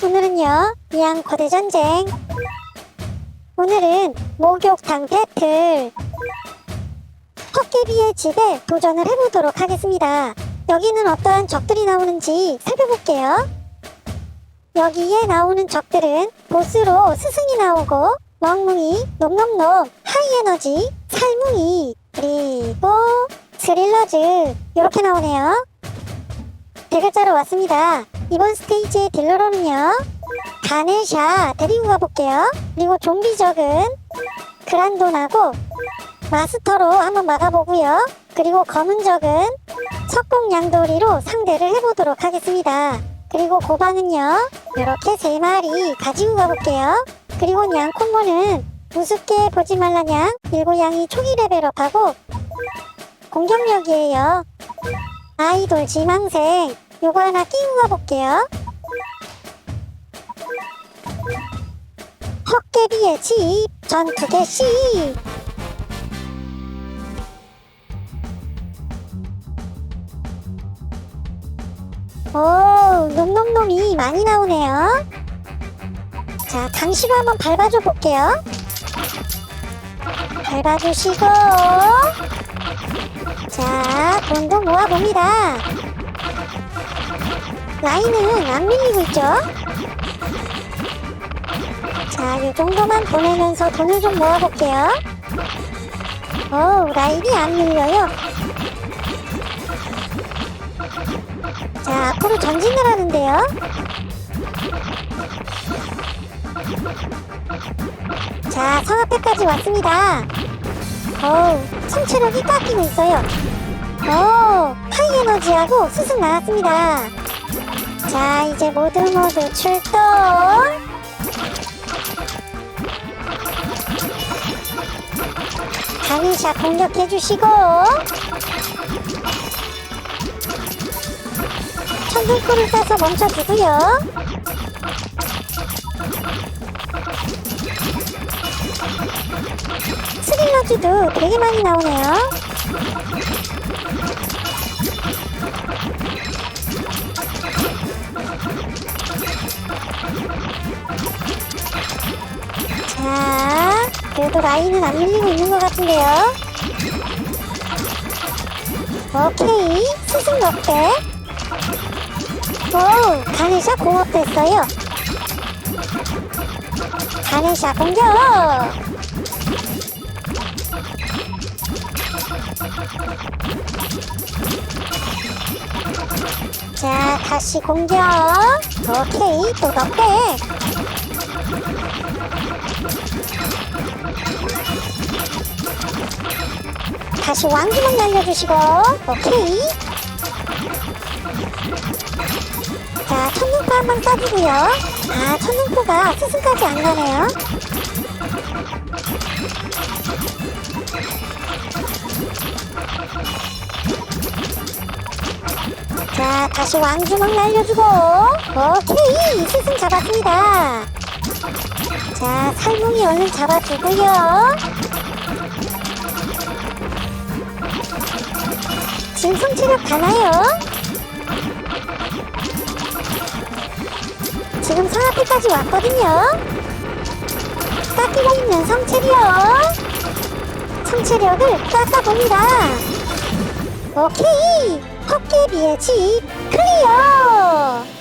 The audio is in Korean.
오늘은요, 이양거대 전쟁. 오늘은 목욕탕 배틀. 헛개비의 집에 도전을 해보도록 하겠습니다. 여기는 어떠한 적들이 나오는지 살펴볼게요. 여기에 나오는 적들은 보스로 스승이 나오고 멍뭉이, 놈놈놈, 하이에너지, 살뭉이, 그리고 스릴러즈 이렇게 나오네요. 대결자로 왔습니다. 이번 스테이지의 딜러로는요. 가네샤 데리고 가볼게요. 그리고 좀비 적은 그란돈하고 마스터로 한번 막아보고요. 그리고 검은 적은 석공양돌이로 상대를 해보도록 하겠습니다. 그리고 고방은요. 이렇게 세 마리 가지고 가볼게요. 그리고 양콩고는 우습게 보지 말라냥 일고양이 초기 레벨업하고 공격력이에요. 아이돌 지망생 요거 하나 끼고 가볼게요. 헛개비의 집 전투 개시 오 놈놈놈이 많이 나오네요. 자 강시로 한번 밟아줘 볼게요. 밟아주시고 자 돈도 모아봅니다. 라인은 안 밀리고 있죠? 자, 이 정도만 보내면서 돈을 좀 모아볼게요. 어우, 라인이 안 밀려요. 자, 앞으로 전진을 하는데요. 자, 성 앞에까지 왔습니다. 어우, 성체력이 깎이고 있어요. 오, 하이에너지하고 스승 나왔습니다. 자, 이제 모두 모두 출동! 가니샤 공격해주시고 천둥불을 쏴서 멈춰주고요 스릴러즈도 되게 많이 나오네요 자, 그래도 라인은 안 밀리고 있는 것 같은데요. 오케이, 스승 역대. 오, 가네샤 공업됐어요. 가네샤 공격. 자, 다시 공격. 오케이, 또 넉백. 다시 왕주먹 날려주시고 오케이 자 첫눈포 한번 쏴주고요 아 첫눈포가 스승까지 안 가네요 자 다시 왕주먹 날려주고 오케이 스승 잡았습니다 자 살뭉이 얼른 잡아주고요 지금 성체력 가나요? 지금 성 앞에까지 왔거든요. 깎이고 있는 성체력. 성체력을 깎아봅니다. 오케이. 헛개비의 집 클리어.